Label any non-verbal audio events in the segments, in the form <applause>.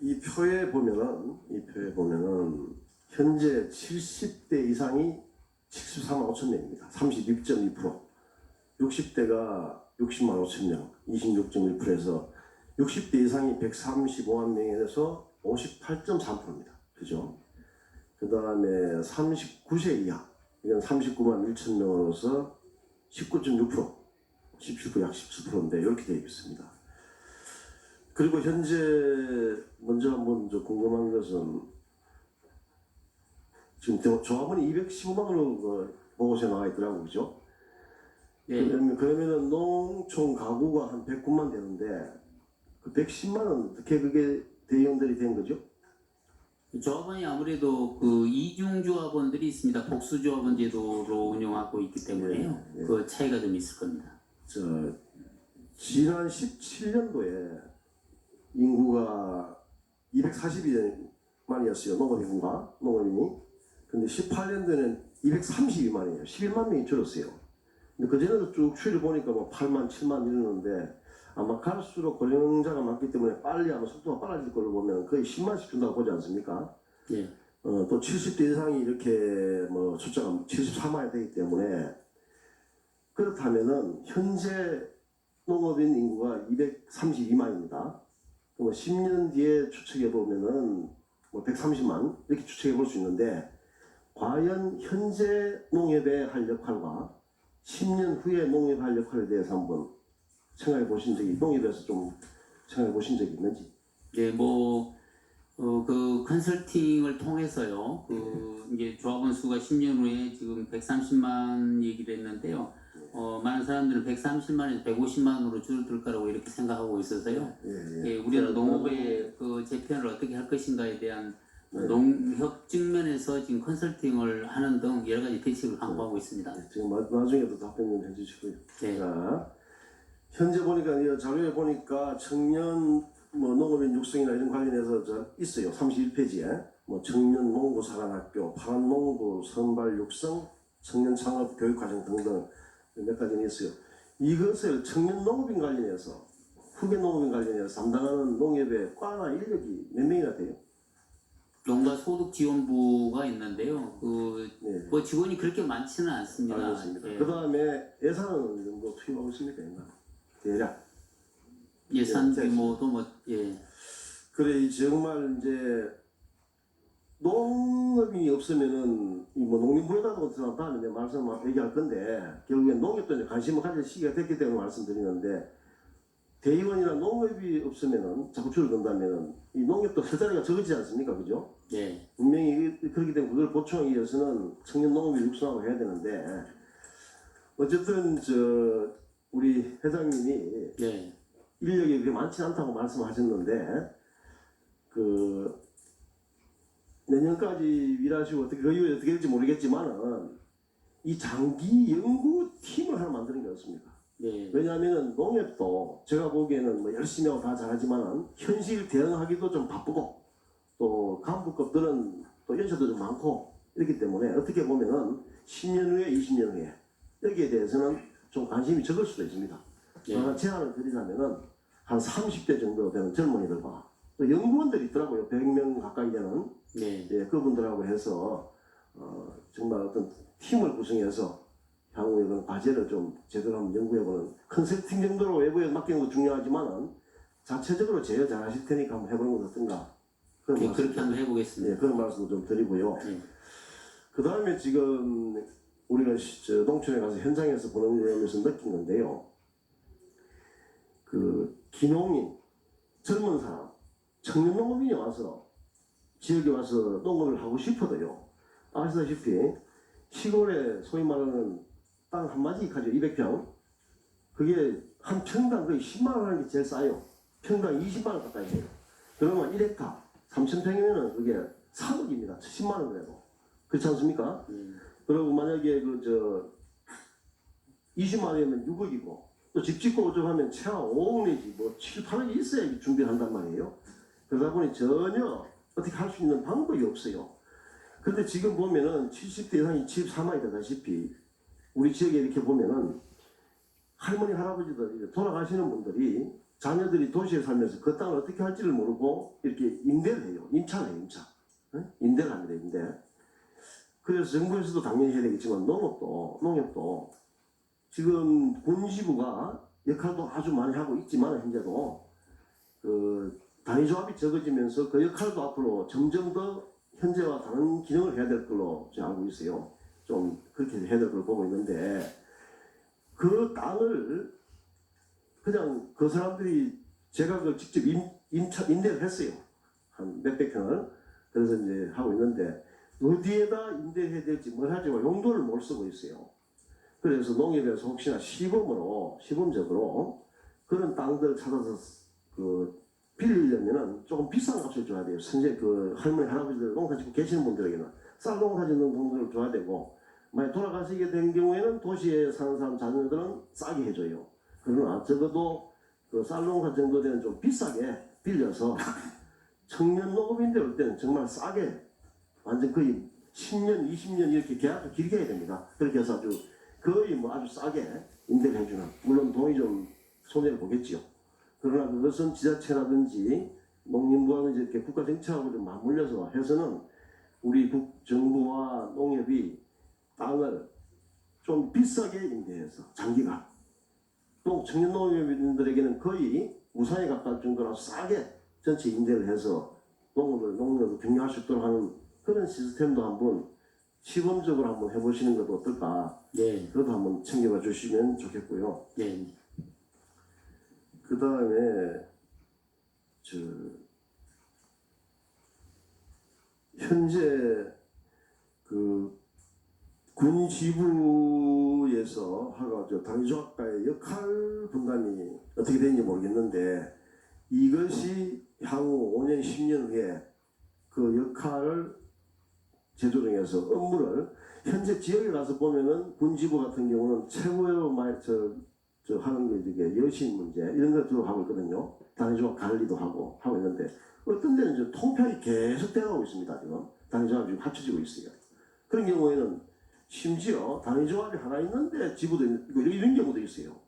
이 표에 보면은 이 표에 보면은 현재 70대 이상이 74만 5천 명입니다. 32.2%. 60대가 60만 5천 명, 26.1%에서 60대 이상이 135만 명에서 58.3%입니다. 그죠? 그 다음에 39세 이하, 이건 39만 1천 명으로서 19.6%, 17%, 약 17%인데 이렇게 되어 있습니다. 그리고 현재 먼저 한번 저 궁금한 것은 지금 조- 조합원이 215만으로 그 보고서에 나와 있더라고 그죠? 네. 그러면 그러면은 농촌 가구가 한 109만 되는데 그 110만 원 어떻게 그게 대의원들이 된 거죠? 조합원이 아무래도 그 이중 조합원들이 있습니다. 복수 조합원 제도로 운영하고 있기 때문에요. 예, 예. 그 차이가 좀 있을 겁니다. 저 지난 17년도에 인구가 242만이었어요 농업 인구가 농업인이 근데 18년도에는 232만이에요 11만 명이 줄었어요 근데 그전에도 쭉 추이를 보니까 뭐 8만 7만 이러는데 아마 갈수록 고령자가 많기 때문에 빨리 아마 속도가 빨라질 걸로 보면 거의 10만씩 준다고 보지 않습니까? 예. 어, 또 70대 이상이 이렇게 뭐 숫자가 74만이 되기 때문에 그렇다면은 현재 농업인 인구가 232만입니다. 그럼 10년 뒤에 추측해 보면은 뭐 130만 이렇게 추측해 볼 수 있는데 과연 현재 농업에 할 역할과 10년 후에 농업에 할 역할에 대해서 한번 생각해 보신 적이 농업에서 좀 생각해 보신 적이 있는지. 네, 뭐, 어, 그 컨설팅을 통해서요, 그, 이제 조합원 수가 10년 후에 지금 130만 얘기를 했는데요. 어, 많은 사람들은 130만에서 150만으로 줄어들 거라고 이렇게 생각하고 있어서요. 예, 예. 예, 우리는 농업의 그 재편을 어떻게 할 것인가에 대한 네. 농협 측면에서 지금 컨설팅을 하는 등 여러 가지 대책을 강구하고 있습니다. 네, 지금 마- 나중에도 답변 좀 해주시고요. 네. 자, 현재 보니까 이 자료에 보니까 청년 뭐 농업인 육성이나 이런 관련해서 저 있어요. 31페이지에 뭐 청년 농부 사관학교, 파란 농부 선발 육성, 청년 창업 교육 과정 등등 몇 가지는 있어요. 이것을 청년 농업인 관련해서 후배 농업인 관련해서 담당하는 농협의 과나 인력이 몇 명이나 돼요? 농가 소득 지원부가 있는데요. 그, 네. 뭐 직원이 그렇게 많지는 않습니다. 알겠습니다. 예. 그 다음에 예산은 어느 정도 투입하고 있습니까? 인가? 대략. 예산 예, 규모도 뭐, 예. 그래 이 정말 이제 농업인이 없으면은 이뭐 농림부에다도 다음에 이제 말씀 얘기할 건데 결국엔 농업도 이제 관심을 가질 시기가 됐기 때문에 말씀드리는데 대의원이나 농업이 없으면은 자꾸 줄어든다면은 이 농업도 세 자리가 적어지지 않습니까 그죠? 예. 분명히 이- 그렇기 때문에 그걸 보충하기 위해서는 청년 농업을 육성하고 해야 되는데 어쨌든 저 우리 회장님이 예. 인력이 그렇게 많지 않다고 말씀하셨는데 그 내년까지 일하시고 어떻게 그 이후에 어떻게 될지 모르겠지만은 이 장기 연구 팀을 하나 만드는 게 어떻습니까? 예. 왜냐하면은 농협도 제가 보기에는 뭐 열심히 하고 다 잘하지만은 현실 대응하기도 좀 바쁘고 또 간부급들은 또 연세도 좀 많고 이렇기 때문에 어떻게 보면은 10년 후에 20년 후에 여기에 대해서는 좀 관심이 적을 수도 있습니다. 예. 하나 제안을 드리자면은 한 30대 정도 되는 젊은이들과 또 연구원들이 있더라고요. 100명 가까이 되는 네. 예, 그분들하고 해서 어, 정말 어떤 팀을 구성해서 향후에 그런 과제를 좀 제대로 한번 연구해보는 컨설팅 정도로 외부에 맡기는 것도 중요하지만은 자체적으로 제어 잘 하실 테니까 한번 해보는 건 어떤가 그런 예, 말씀 그렇게 한번 해보겠습니다. 예, 그런 말씀도 좀 드리고요. 예. 그 다음에 지금 우리가 농촌에 가서 현장에서 보는 점에서 느낀 건데요. 그 기농인, 젊은 사람, 청년 농업인이 와서 지역에 와서 농업을 하고 싶어도요. 아시다시피 시골에 소위 말하는 땅 한 마디 가죠. 200평. 그게 한 평당 거의 10만 원 하는 게 제일 싸요. 평당 20만 원 가까이 돼요. 그러면 1헥타 3,000평이면은 그게 3억입니다. 10만 원 그래도. 그렇지 않습니까? 예. 그리고 만약에 그 저 20만 원이면 6억이고 또 집 짓고 어쩌고 하면 최하 5억 내지 뭐 7, 8억이 있어야 준비를 한단 말이에요. 그러다 보니 전혀 어떻게 할 수 있는 방법이 없어요. 근데 지금 보면은 70대 이상이 74만이 되다시피 우리 지역에 이렇게 보면은 할머니 할아버지들 돌아가시는 분들이 자녀들이 도시에 살면서 그 땅을 어떻게 할지를 모르고 이렇게 임대를 해요. 임차를 해요, 임차. 응? 임대를 합니다, 임대. 그래서 정부에서도 당연히 해야 되겠지만 농업도, 농협도 지금 군지부가 역할도 아주 많이 하고 있지만 현재도 그 단위조합이 적어지면서 그 역할도 앞으로 점점 더 현재와 다른 기능을 해야 될 걸로 제가 알고 있어요. 좀 그렇게 해야 될 걸로 보고 있는데 그 땅을 그냥 그 사람들이 제가 그 직접 임, 임차, 임대를 했어요. 한 몇백 평을. 그래서 이제 하고 있는데 어디에다 임대해야 될지 뭘 할지 용도를 못 쓰고 있어요. 그래서 농협에서 혹시나 시범으로, 시범적으로 그런 땅들 찾아서 그 빌리려면은 조금 비싼 값을 줘야 돼요. 현재 그 할머니, 할아버지들 농사 짓고 계시는 분들에게는 쌀 농사 짓는 분들을 줘야 되고 만약 돌아가시게 된 경우에는 도시에 사는 사람 자녀들은 싸게 해줘요. 그러나 적어도 그 쌀 농사 정도 되는 좀 비싸게 빌려서 청년 농업인들 올 때는 정말 싸게 완전 거의 10년, 20년 이렇게 계약을 길게 해야 됩니다. 그렇게 해서 아주 거의 뭐 아주 싸게 임대를 해주는 물론 돈이 좀 손해를 보겠지요. 그러나 그것은 지자체라든지 농림부하고 이제 이렇게 국가 정책하고 좀 맞물려서 해서는 우리 국 정부와 농협이 땅을 좀 비싸게 임대해서 장기간 또 청년 농업인들에게는 거의 무상에 가까울 정도로 싸게 전체 임대를 해서 농업을 농업을 경영할 수 있도록 하는 그런 시스템도 한번 시범적으로 한번 해보시는 것도 어떨까? 네, 그것도 한번 챙겨봐 주시면 좋겠고요. 네, 그 다음에 저 현재 그 군 지부에서 하가 저 당조학과의 역할 분담이 어떻게 되는지 모르겠는데 이것이 향후 5년 10년 후에 그 역할을 재조정해서 업무를 현재 지역에 가서 보면은 군지부 같은 경우는 최고의 말- 저, 저 하는 게 이게 여신 문제 이런 것들을 하고 있거든요. 단위조합 관리도 하고 하고 있는데 어떤 데는 지금 통폐합이 계속 돼가고 있습니다. 지금 단위조합이 지금 합쳐지고 있어요. 그런 경우에는 심지어 단위조합이 하나 있는데 지부도 이거 이런 경우도 있어요.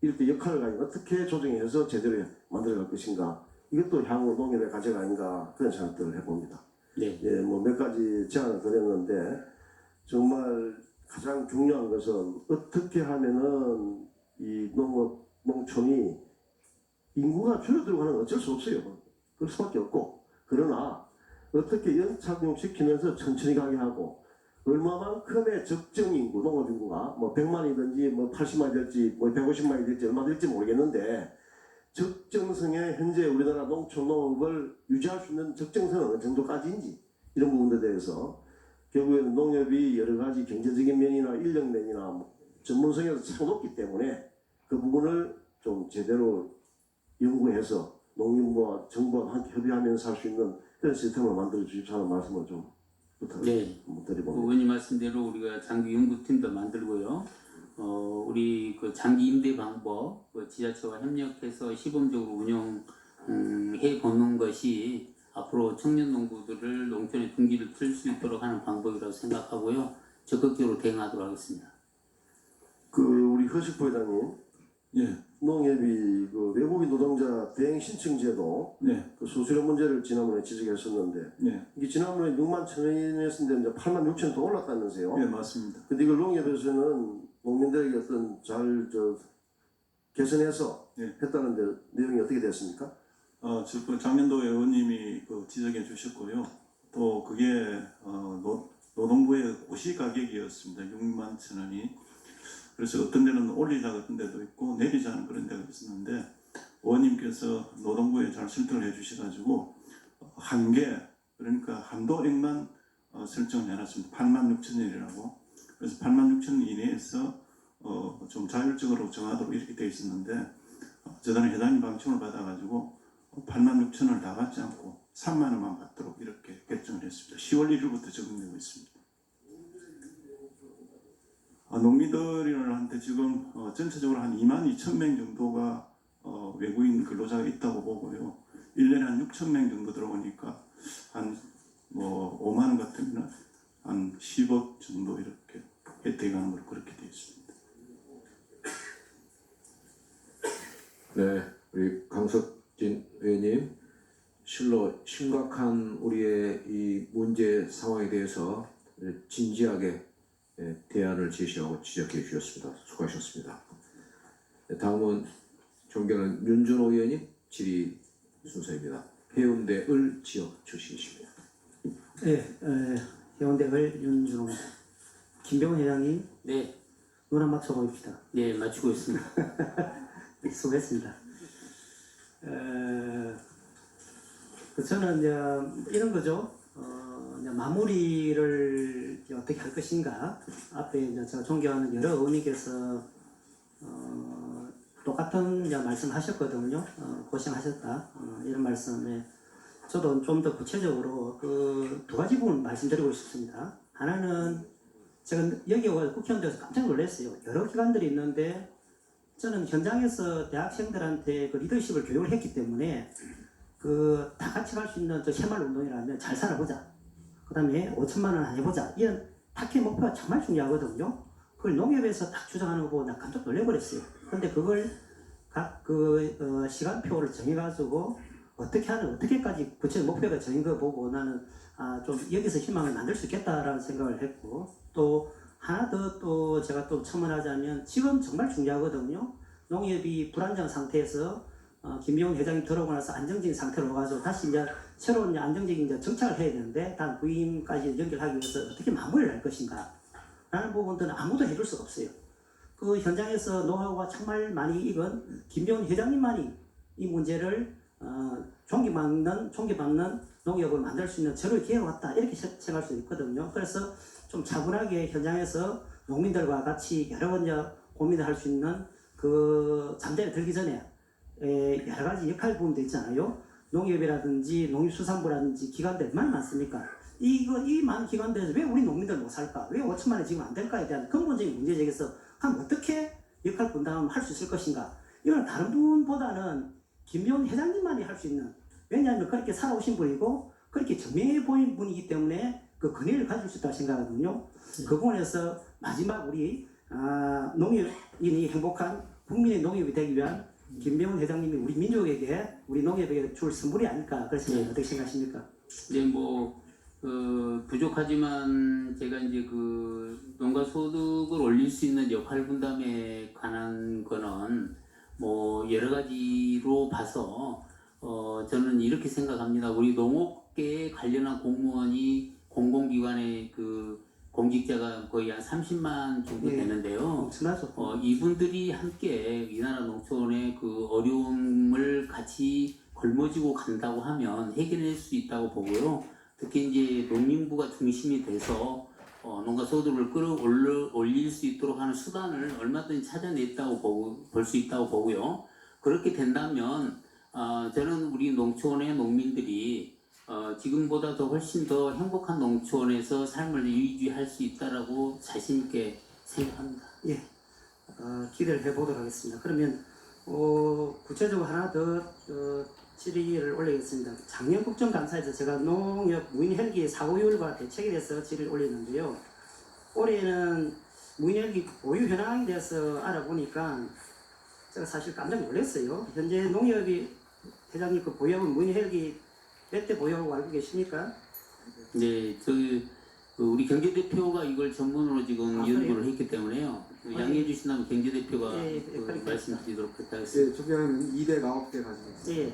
이렇게 역할을 가지고 어떻게 조정해서 제대로 만들어갈 것인가 이것도 향후 농협의 과제가 아닌가 그런 생각들을 해봅니다. 네, 예, 뭐 몇 가지 제안을 드렸는데 정말 가장 중요한 것은 어떻게 하면은 이 농업 농촌이 인구가 줄어들고 하는 건 어쩔 수 없어요. 그럴 수밖에 없고 그러나 어떻게 연착륙시키면서 천천히 가게 하고 얼마만큼의 적정 인구 농업 인구가 뭐 100만이든지 뭐 80만이 될지 뭐 150만이 될지 얼마 될지 모르겠는데 적정성에 현재 우리나라 농촌 농업을 유지할 수 있는 적정성은 어느 정도까지인지 이런 부분들에 대해서 결국에는 농협이 여러 가지 경제적인 면이나 인력 면이나 뭐 전문성에서 참 높기 때문에 그 부분을 좀 제대로 연구해서 농림부와 정부와 함께 협의하면서 할 수 있는 그런 시스템을 만들어 주십사는 말씀을 좀 부탁을 네. 드려봅니다. 의원님 말씀대로 우리가 장기 연구팀도 만들고요. 어, 우리 그 장기 임대 방법 그 지자체와 협력해서 시범적으로 운영 음, 해 보는 것이 앞으로 청년 농부들을 농촌의 둥기를 틀수 있도록 하는 방법이라고 생각하고요. 적극적으로 대응하도록 하겠습니다. 그 우리 허식 부회장님 예, 농협이 그 외국인 노동자 대행 신청 제도 네, 그 수수료 문제를 지난번에 지적했었는데 네, 이게 지난번에 6만 천 원이었는데 이제 8만 6천 더 올랐다면서요? 예, 맞습니다. 근데 이걸 농협에서는 농민들에게 어떤 잘저 개선해서 네. 했다는데 내용이 어떻게 됐습니까? 어, 지금 작년도에 의원님이 그 지적해 주셨고요. 또 그게 어, 노, 노동부의 고시 가격이었습니다. 6만 천 원이. 그래서 어떤 데는 올리자 같은 데도 있고 내리자는 그런 데가 있었는데 의원님께서 노동부에 잘 설득을 해 주셔가지고 한계 그러니까 한도액만 어, 설정을 해놨습니다. 8만 6천 원이라고. 그래서 8만 6천 원 이내에서 어, 좀 자율적으로 정하도록 이렇게 되어 있었는데 어, 저단에 해당 방침을 받아가지고 8만 6천 원을 다 받지 않고 3만 원만 받도록 이렇게 결정을 했습니다. 10월 1일부터 적용되고 있습니다. 어, 농민들한테 지금 어, 전체적으로 한 2만 2천 명 정도가 어, 외국인 근로자가 있다고 보고요. 1년에 한 6천 명 정도 들어오니까 한 뭐 5만 원 같으면 한 10억 정도 이렇게 혜택이 가는 걸로 그렇게 되어 있습니다. 네, 우리 강석진 의원님 실로 심각한 우리의 이 문제 상황에 대해서 진지하게 예, 대안을 제시하고 지적해 주셨습니다. 수고하셨습니다. 네, 다음은 존경하는 윤준호 의원님 질의 순서입니다. 해운대 을 지역 출신이십니다. 네, 에, 해운대 을 윤준호 김병훈 회장님 네, 눈한 맞춰 보입시다. 네 맞추고 있습니다. <laughs> 수고했습니다. 에, 그 저는 이제 이런 거죠. 마무리를 어떻게 할 것인가. 앞에 이제 제가 존경하는 여러 의원님께서 어, 똑같은 말씀하셨거든요. 어, 고생하셨다. 어, 이런 말씀에 저도 좀 더 구체적으로 그 두 가지 부분 말씀드리고 싶습니다. 하나는 제가 여기 와 국회의원 돼서 깜짝 놀랐어요. 여러 기관들이 있는데 저는 현장에서 대학생들한테 그 리더십을 교육을 했기 때문에 그 다 같이 갈 수 있는 저 새마을 운동이라면 잘 살아보자. 그 다음에 5천만 원 안 해보자. 이런 타켓 목표가 정말 중요하거든요. 그걸 농협에서 딱 주장하는 거 보고 나 깜짝 놀래버렸어요. 근데 그걸 각 그 시간표를 정해가지고 어떻게 하는 어떻게까지 구체적 목표가 정인 거 보고 나는 아, 좀 여기서 희망을 만들 수 있겠다라는 생각을 했고 또 하나 더 또 제가 또 첨언하자면 지금 정말 중요하거든요. 농협이 불안정 상태에서 어, 김병훈 회장이 들어오고 나서 안정적인 상태로 가서 다시 이제 새로운 안정적인 정착을 해야 되는데 단 부임까지 연결하기 위해서 어떻게 마무리를 할 것인가 라는 부분들은 아무도 해줄 수가 없어요. 그 현장에서 노하우가 정말 많이 익은 김병훈 회장님만이 이 문제를 어, 종기받는 종기받는 농협을 만들 수 있는 제로의 기회가 왔다 이렇게 세- 생각할 수 있거든요. 그래서 좀 차분하게 현장에서 농민들과 같이 여러 번 고민을 할 수 있는 그 잠자리에 들기 전에 에, 여러 가지 역할 부분도 있잖아요. 농협이라든지 농림수산부라든지 기관들 많이 많습니까? 이거 이 많은 기관들에서 왜 우리 농민들 못 살까? 왜 5천만 원 지금 안 될까에 대한 근본적인 문제 제기해서 그럼 어떻게 역할 분담을 할 수 있을 것인가? 이건 다른 분보다는 김병훈 회장님만이 할 수 있는 왜냐하면 그렇게 살아오신 분이고 그렇게 정명해 보인 분이기 때문에 그 권위를 가질 수 있다고 생각하거든요. 그 부분에서 마지막 우리 아, 농협인이 행복한 국민의 농협이 되기 위한 김병훈 회장님이 우리 민족에게 우리 농협에게 줄 선물이 아닐까 그래서 네. 어떻게 생각하십니까? 이제 뭐 어, 부족하지만 제가 이제 그 농가 소득을 올릴 수 있는 역할 분담에 관한 거는 뭐 여러 가지로 봐서 어, 저는 이렇게 생각합니다. 우리 농업계에 관련한 공무원이 공공기관의 그 공직자가 거의 한 30만 정도 네. 되는데요. 엄청나죠. 어, 이분들이 함께 이 나라 농촌의 그 어려움을 같이 걸머지고 간다고 하면 해결할 수 있다고 보고요. 특히 이제 농민부가 중심이 돼서 어, 농가 소득을 끌어올려 올릴 수 있도록 하는 수단을 얼마든지 찾아냈다고 보고 볼 수 있다고 보고요. 그렇게 된다면 어, 저는 우리 농촌의 농민들이 어, 지금보다 더 훨씬 더 행복한 농촌에서 삶을 유지할 수 있다라고 자신 있게 생각합니다. 어, 기대를 해보도록 하겠습니다. 그러면 어, 구체적으로 하나 더 어, 질의를 올리겠습니다. 작년 국정감사에서 제가 농협 무인 헬기 사고율과 대책에 대해서 질의를 올렸는데요. 올해는 무인 헬기 보유 현황에 대해서 알아보니까 제가 사실 깜짝 놀랐어요. 현재 농협이 회장님 그 보유하고 무인 헬기 몇대 보유하고 알고 계십니까? 네, 저기 그 우리 경제 대표가 이걸 전문으로 지금 아, 연구를 했기 때문에요. 그 아, 양해해 주신다면 경제 대표가 예, 예, 그 그러니까. 말씀드리도록 하겠습니다. 네, 조경은 2대 9대 가지고 있습니다. 예.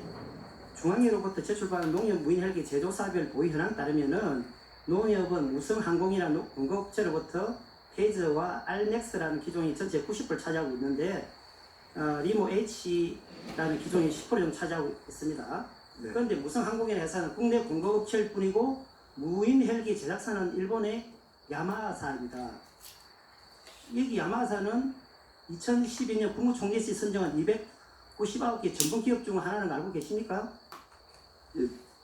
중앙회로부터 제출받은 농협 무인 헬기 제조 사별 보유 현황 따르면은 농협은 우성 항공이라는 노- 공급업체로부터 페이즈와 알맥스라는 기종이 전체 90%를 차지하고 있는데 어, 리모 H라는 기종이 10% 정도 차지하고 있습니다. 네. 그런데 무성 항공이라는 회사는 국내 공급업체일 뿐이고 무인 헬기 제작사는 일본의 야마하사입니다. 여기 야마하사는 2012년 국무총리실이 선정한 299개 전문 기업 중 하나는 알고 계십니까?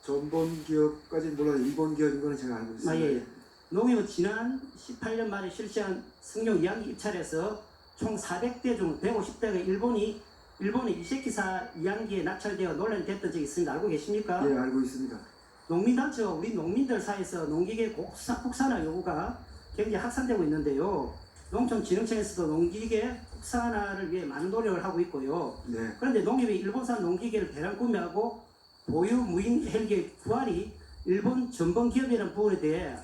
전번 기업까지는 몰라도 일본 기업인 거는 제가 알고 있습니다. 아, 예, 예. 농협은 지난 18년 말에 실시한 승용 2학기 입찰에서 총 400대 중 150대가 일본이 일본의 이세키사 2학기에 낙찰되어 논란이 됐던 적이 있습니다. 알고 계십니까? 예, 알고 있습니다. 농민단체와 우리 농민들 사이에서 농기계 국산, 국산화 요구가 굉장히 확산되고 있는데요. 농촌진흥청에서도 농기계 국산화를 위해 많은 노력을 하고 있고요. 네. 그런데 농협이 일본산 농기계를 대량 구매하고 보유 무인 헬기 구할이 일본 전범 기업이라는 부분에 대해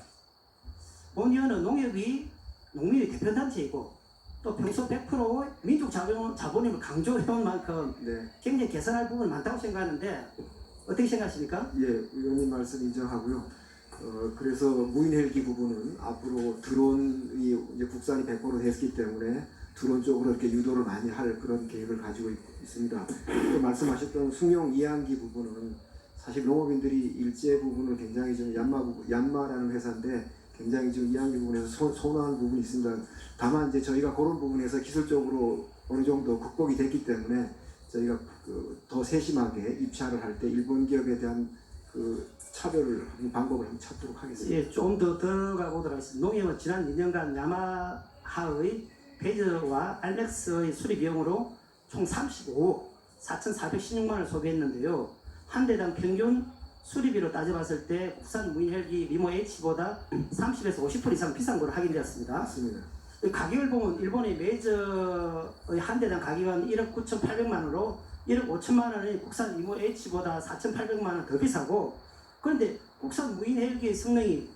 본 의원은 농협이 농민의 대표단체이고 또 평소 100% 민족 자본, 자본임을 강조해온 만큼 네. 굉장히 개선할 부분이 많다고 생각하는데 어떻게 생각하십니까? 예, 의원님 말씀 인정하고요. 어, 그래서 무인 헬기 부분은 앞으로 드론이 이제 국산이 100% 됐기 때문에 드론 쪽으로 이렇게 유도를 많이 할 그런 계획을 가지고 있, 있습니다. 또 말씀하셨던 승용 이항기 부분은 사실 농업인들이 일제 부분을 굉장히 좀 얀마 부분, 얀마라는 회사인데 굉장히 좀 이항기 부분에서 소, 소나한 부분이 있습니다. 다만 이제 저희가 그런 부분에서 기술적으로 어느 정도 극복이 됐기 때문에 저희가 그 더 세심하게 입찰을 할 때 일본 기업에 대한 그 차별을 하는 방법을 한번 찾도록 하겠습니다. 예, 좀더 들어가 보도록 하겠습니다. 농협은 지난 2년간 야마하의 베이저와 알렉스의 수리 비용으로 총 35억 4,416만 원을 소비했는데요. 한 대당 평균 수리비로 따져봤을 때 국산 무인 헬기 리모 H보다 30에서 50% 이상 비싼 걸로 확인되었습니다. 맞습니다. 이 가격을 보면 일본의 메이저의 한 대당 가격은 1억 9,800만 원으로 1억 5천만 원이 국산 리모 H보다 4,800만 원 더 비싸고 그런데 국산 무인 헬기의 성능이